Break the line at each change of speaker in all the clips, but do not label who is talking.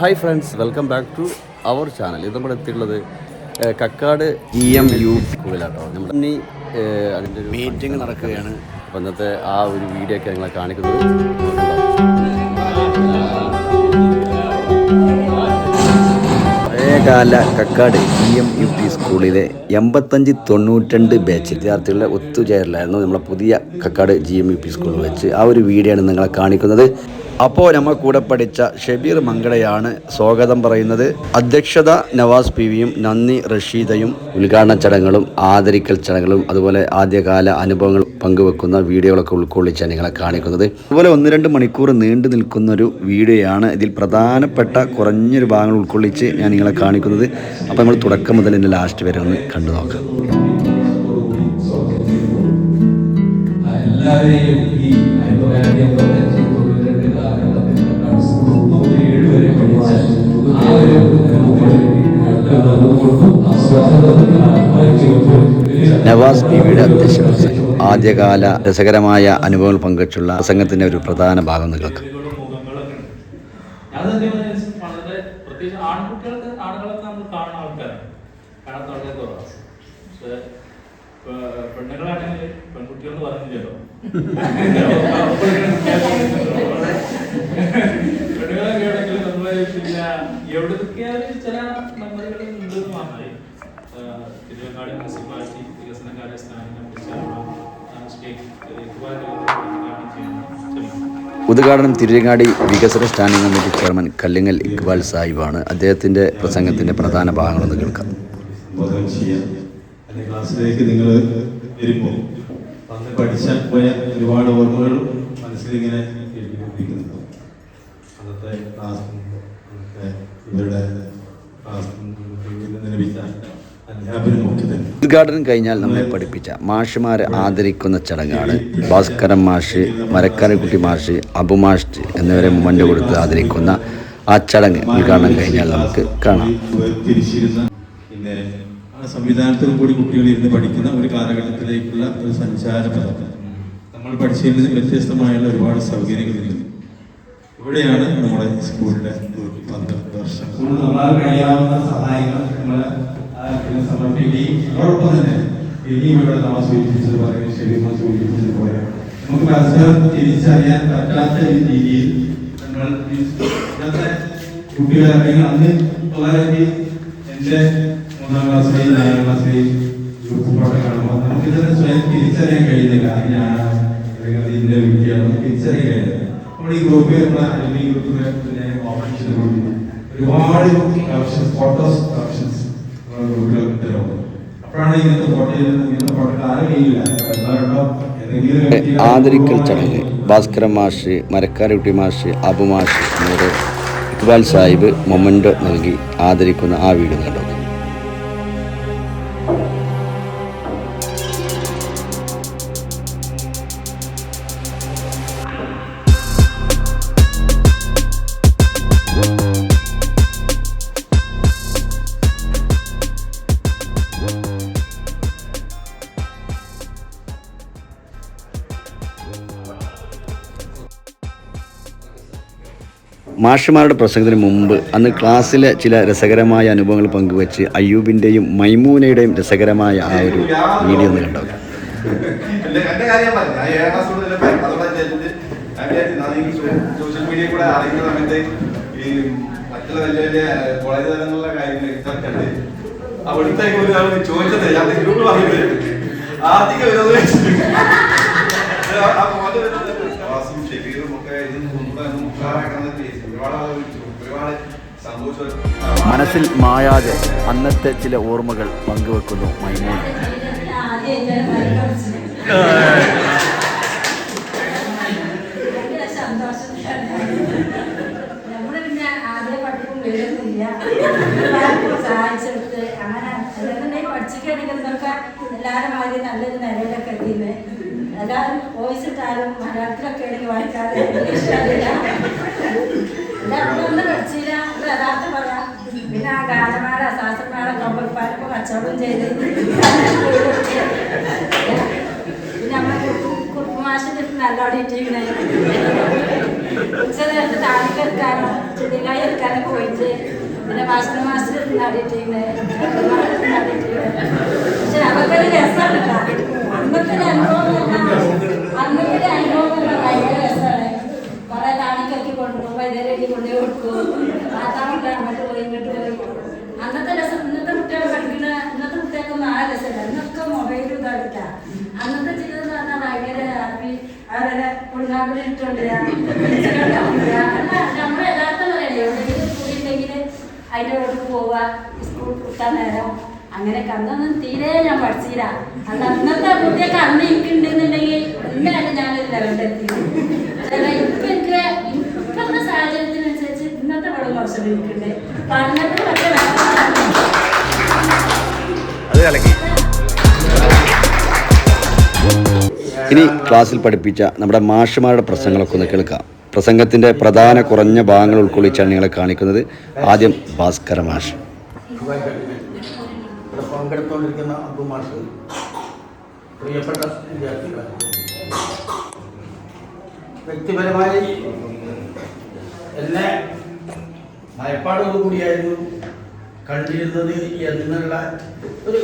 Hi friends welcome back to our channel ഇത് നമ്മൾ എത്തിയിട്ടുള്ളത് കക്കാട് ഇ എം യു സ്കൂളിലാട്ടോ നമ്മൾ ഇനി അതിന്റെ ഒരു മീറ്റിംഗ് നടക്കുകയാണ്. അപ്പം ഇന്നത്തെ ആ ഒരു വീഡിയോ ഒക്കെ നിങ്ങളെ കാണിക്കുന്നത്. പഴയകാല Kakkad E M U P സ്കൂളിലെ എൺപത്തഞ്ച് തൊണ്ണൂറ്റിരണ്ട് ബാച്ച് വിദ്യാർത്ഥികളുടെ ഒത്തുചേരലായിരുന്നു നമ്മളെ പുതിയ Kakkad G M U P സ്കൂളിൽ വെച്ച് ആ ഒരു വീഡിയോ ആണ് നിങ്ങളെ കാണിക്കുന്നത്. അപ്പോൾ നമ്മൾ കൂടെ പഠിച്ച ഷബീർ മംഗളയാണ് സ്വാഗതം പറയുന്നത്. അധ്യക്ഷത നവാസ് പി വിയും നന്ദി റഷീദയും ഉദ്ഘാടന ചടങ്ങുകളും ആദരിക്കൽ ചടങ്ങുകളും അതുപോലെ ആദ്യകാല അനുഭവങ്ങൾ പങ്കുവെക്കുന്ന വീഡിയോകളൊക്കെ ഉൾക്കൊള്ളിച്ചാണ് നിങ്ങളെ കാണിക്കുന്നത്. അതുപോലെ ഒന്ന് രണ്ട് മണിക്കൂർ നീണ്ടു നിൽക്കുന്ന ഒരു വീഡിയോയാണ്. ഇതിൽ പ്രധാനപ്പെട്ട കുറഞ്ഞൊരു ഭാഗങ്ങൾ ഉൾക്കൊള്ളിച്ച് ഞാൻ നിങ്ങളെ കാണിക്കുന്നത്. അപ്പോൾ നമ്മൾ തുടക്കം മുതൽ എന്റെ ലാസ്റ്റ് വരെ ഒന്ന് കണ്ടു നോക്കാം.
എല്ലാവരെയും ഈ ആയിരത്തി
നവാസ് ടി വിയുടെ അധ്യക്ഷ ആദ്യകാല രസകരമായ അനുഭവങ്ങൾ പങ്കുവച്ചുള്ള പ്രസംഗത്തിന്റെ ഒരു പ്രധാന ഭാഗം നിങ്ങൾക്ക്.
പറഞ്ഞാൽ നമ്മൾ പെണ്ണുങ്ങളാണെങ്കിൽ പെൺകുട്ടികൾ എന്ന് പറഞ്ഞില്ലല്ലോ പെണ്ണുങ്ങളൊക്കെ ആണെങ്കിൽ നമ്മൾ പിന്നെ എവിടൊക്കെയാണ് ചില മെമ്മറികൾ ഉണ്ടെന്ന് മാത്രമേ തിരുവങ്ങാട് മുനിസിപ്പാലിറ്റി വികസന കാര്യ ഉദ്ഘാടനം
തിരുരങ്ങാടി വികസന standing committee chairman Kallingal Iqbal സാഹിബാണ്. അദ്ദേഹത്തിന്റെ പ്രസംഗത്തിന്റെ പ്രധാന ഭാഗങ്ങളൊന്ന് കേൾക്കാം.
ക്ലാസ്സിലേക്ക് നിങ്ങൾ വരുമ്പോൾ അന്ന് പഠിച്ചാൽ പോയ ഒരുപാട് ഓർമ്മകൾ മനസ്സിലിങ്ങനെ അന്നത്തെ ക്ലാസ് അന്നത്തെ ഇവരുടെ ക്ലാസ് ലഭിച്ച
ഉദ്ഘാടനം കഴിഞ്ഞാൽ നമ്മെ പഠിപ്പിച്ച മാഷിമാരെ ആദരിക്കുന്ന ചടങ്ങാണ്. ഭാസ്കരൻ മാഷ് മരക്കാരക്കുട്ടി മാഷ് അബുമാഷ് എന്നിവരെ മുമ്പ് കൊടുത്ത് ആദരിക്കുന്ന ആ ചടങ്ങ് ഉദ്ഘാടനം കഴിഞ്ഞാൽ നമുക്ക് കാണാം.
സംവിധാനത്തിലും കൂടി കുട്ടികൾ ഇരുന്ന് പഠിക്കുന്ന ഒരു കാലഘട്ടത്തിലേക്കുള്ള ഒരു സഞ്ചാര പദം നമ്മൾ പഠിച്ചതിൽ വ്യത്യസ്തമായുള്ള ഒരുപാട് സൗകര്യങ്ങളുണ്ട്. ഇവിടെയാണ് നമ്മുടെ സ്കൂളിന്റെ പന്ത്രണ്ട് വർഷം.
കഴിയാവുന്ന സഹായങ്ങൾ നമ്മൾ സമർപ്പിക്കുകയും അതോടൊപ്പം തന്നെ ഇനിയും ഇവിടെ നമ്മൾ സൂചിപ്പിച്ചത് പറയുന്നത് ശരിക്കും സൂചിപ്പിച്ചത് പോലെ നമുക്ക് പരസ്പരം തിരിച്ചറിയാൻ പറ്റാത്ത രീതിയിൽ നമ്മൾ ഇന്നത്തെ കുട്ടികളാണെങ്കിൽ അന്ന് വളരെ എന്റെ മൂന്നാം ക്ലാസ്സിലെയും നാലാം ക്ലാസ്സിലെയും ഗ്രൂപ്പ് ഫോട്ടോ കാണുമ്പോൾ നമുക്ക് ഇതിനെ സ്വയം തിരിച്ചറിയാൻ കഴിയുന്നില്ല. അതിനാണ് അല്ലെങ്കിൽ ഇതിന്റെ വ്യക്തിയാണ് തിരിച്ചറിയാൻ കഴിയുന്നത്. നമ്മൾ ഈ ഗ്രൂപ്പിൽ നമ്മുടെ അലുമിനി ഗ്രൂപ്പിൽ ചെയ്ത് കൊടുക്കുന്നു ഒരുപാട് ഫോട്ടോസ്
ആദരിക്കൽ ചടങ്ങ്. ഭാസ്കര മാഷ് മരക്കാരക്കുട്ടി മാഷ് അബുമാഷ് എന്നിവരെ ഇക്ബാൽ സാഹിബ് മൊമൻഡോ നൽകി ആദരിക്കുന്ന ആ വീട് കണ്ടു. മാഷുമാരുടെ പ്രസംഗത്തിന് മുമ്പ് അന്ന് ക്ലാസ്സിലെ ചില രസകരമായ അനുഭവങ്ങൾ പങ്കുവച്ച് അയ്യൂബിന്റെയും മൈമൂനയുടെയും രസകരമായ ആ ഒരു വീഡിയോ ഒന്ന് കണ്ടു
സോഷ്യൽ മീഡിയ ഈ
മനസ്സിൽ മായാതെ അന്നത്തെ ചില ഓർമ്മകൾ പങ്കുവെക്കുന്നു
മൈമോൻ സഹായിച്ചെടുത്ത് അങ്ങനെ എല്ലാവരും നല്ലൊരു നിലയിലൊക്കെ എത്തിയിരുന്നേ എല്ലാവരും വോയിസ് ഇട്ടാലും മലയാളത്തിലൊക്കെ ആണെങ്കിൽ വായിക്കാതെ ഇംഗ്ലീഷ് അറിയില്ല ഒന്നും പഠിച്ചില്ല. ഇത് യഥാർത്ഥം പറയാം പിന്നെ ആ ഗാനമേള ശാസ്ത്രമേള കമ്പൽപ്പാലൊക്കെ കച്ചവടം ചെയ്ത് പിന്നെ നമ്മളെ കുറുപ്പുമാഷിന്റെ നല്ല ഓടിയിട്ടിരിക്കണേ ഉച്ച നേരത്ത് എടുക്കാനോ ചുടികായി എടുക്കാനൊക്കെ പോയിട്ട് ഭാഷണ മാസ്റ്റർ ഉണ്ടായിട്ടുണ്ട് പക്ഷെ നമുക്കൊരു രസമാണ് അന്നത്തെ അനുഭവം അന്നത്തെ അനുഭവം ഭയങ്കര കുറെ താണിക്കൊക്കെ കൊണ്ടുപോകുമ്പോൾ ഇതേ റെഡി കൊണ്ടുപോയി കൊടുക്കും മാതാമൊക്കെ അങ്ങോട്ട് പോയി ഇങ്ങോട്ട് പോയി അന്നത്തെ രസം ഇന്നത്തെ കുട്ടികൾ പഠിക്കുന്ന ഇന്നത്തെ കുട്ടികൾക്കൊന്നും ആ രസമില്ല. ഇന്നൊക്കെ മൊബൈൽ ഇതായിട്ടാ. അന്നത്തെ ജീവിതം എന്ന് പറഞ്ഞാൽ ഭയങ്കര ഹാപ്പി. അവരെ ഉണ്ണാമ്പിൽ ഇട്ടുണ്ട് നമ്മൾ യഥാർത്ഥം പറയണേ എവിടെയെങ്കിലും കൂടിയില്ലെങ്കിൽ അതിന്റെ വീട്ടിൽ പോവുക സ്കൂൾ കിട്ടാൻ നേരം. അങ്ങനെ അന്നൊന്നും തീരെ ഞാൻ പഠിച്ചില്ല. അന്ന് അന്നത്തെ കുട്ടിയൊക്കെ അന്ന് എനിക്കുണ്ടെന്നുണ്ടെങ്കിൽ ഇന്നാണ് ഞാനൊരു ലെവലിലെത്തി പക്ഷേ
അത് കലക്കി. ഇനി ക്ലാസ്സിൽ പഠിപ്പിച്ച നമ്മുടെ മാഷുമാരുടെ പ്രസംഗങ്ങളൊക്കെ ഒന്ന് കേൾക്കാം. പ്രസംഗത്തിന്റെ പ്രധാന കുറഞ്ഞ ഭാഗങ്ങൾ ഉൾക്കൊള്ളിച്ചാണ് നിങ്ങളെ കാണിക്കുന്നത്. ആദ്യം ഭാസ്കര മാഷ്.
അബ്ദു മാഷ്. പ്രിയപ്പെട്ട വിദ്യാർത്ഥികൾ വ്യക്തിപരമായി എന്നെ ഭയപ്പാടോടുകൂടിയായിരുന്നു കണ്ടിരുന്നത് എന്നുള്ള ഒരു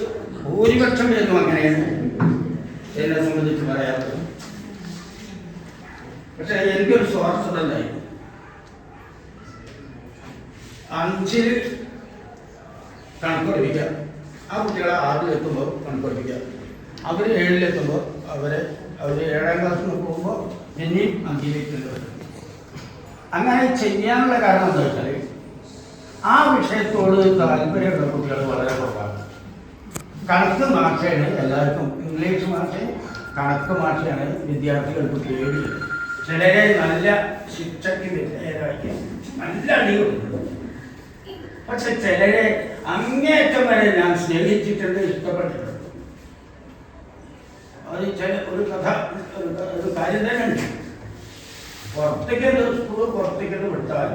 ഭൂരിപക്ഷം പേരും അങ്ങനെയാണ് എന്നെ സംബന്ധിച്ച് പറയാറുള്ളത്. പക്ഷെ എനിക്കൊരു സ്വാർത്ഥത ഉണ്ടായിരുന്നു. അഞ്ചിൽ കണക്ക് പഠിപ്പിക്കാം ആ കുട്ടികളെ ആറിലെത്തുമ്പോൾ കണക്ക് പഠിപ്പിക്കാം അവർ ഏഴിലെത്തുമ്പോൾ അവരെ അവർ ഏഴാം ക്ലാസ്സിൽ പോകുമ്പോൾ ഇനിയും അഞ്ചിലേക്ക് അങ്ങനെ ചെയ്യാനുള്ള കാരണം എന്താ വെച്ചാൽ വിഷയത്തോട് താല്പര്യമുള്ള കുട്ടികൾ വളരെ കുറവാണ്. കണക്ക് ഭാഷയാണ് എല്ലാവർക്കും. ഇംഗ്ലീഷ് ഭാഷയും കണക്ക് ഭാഷയാണ് വിദ്യാർത്ഥികൾക്ക് പേടി. ചിലരെ നല്ല ശിക്ഷയ്ക്ക് വിധേയരാക്കി നല്ല അടി പക്ഷെ ചിലരെ അങ്ങേറ്റം വരെ ഞാൻ സ്നേഹിച്ചിട്ടുണ്ട് ഇഷ്ടപ്പെട്ടിട്ടുണ്ട്. അത് ചില ഒരു കഥ ഒരു കാര്യം തന്നെ ഉണ്ട്. പുറത്തേക്ക് സ്കൂൾ പുറത്തേക്ക് വിട്ടാൽ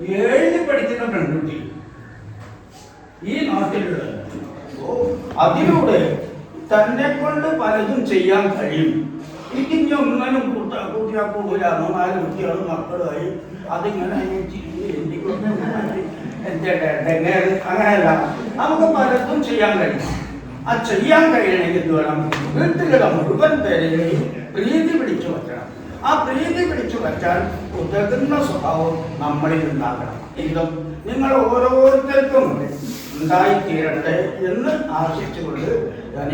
ഏഴിൽ പഠിക്കുന്ന പെൺകുട്ടി. ഈ നാട്ടിലുള്ള അതിലൂടെ തന്നെ കൊണ്ട് പലതും ചെയ്യാൻ കഴിയും. എനിക്ക് ഇനി ഒന്നിനും കൂട്ട കൂട്ടിയാ കൂടില്ലാന്നോ നാല് കുട്ടികളും മക്കളുമായി അതിങ്ങനെ അങ്ങനെയല്ല. നമുക്ക് പലതും ചെയ്യാൻ കഴിയും. ആ ചെയ്യാൻ കഴിയണമെങ്കിൽ എന്ത് വേണം? വീട്ടിലുള്ള മുഴുവൻ പേരെയും പ്രീതി പിടിച്ചു ആ പ്രീതി പിടിച്ചു വച്ചാൽ ഉതകുന്ന സ്വഭാവം നമ്മളിൽ ഉണ്ടാകണം. ഇതും നിങ്ങൾ ഓരോരുത്തർക്കും ഉണ്ടായിത്തീരട്ടെ എന്ന് ആശിച്ചുകൊണ്ട് ഞാൻ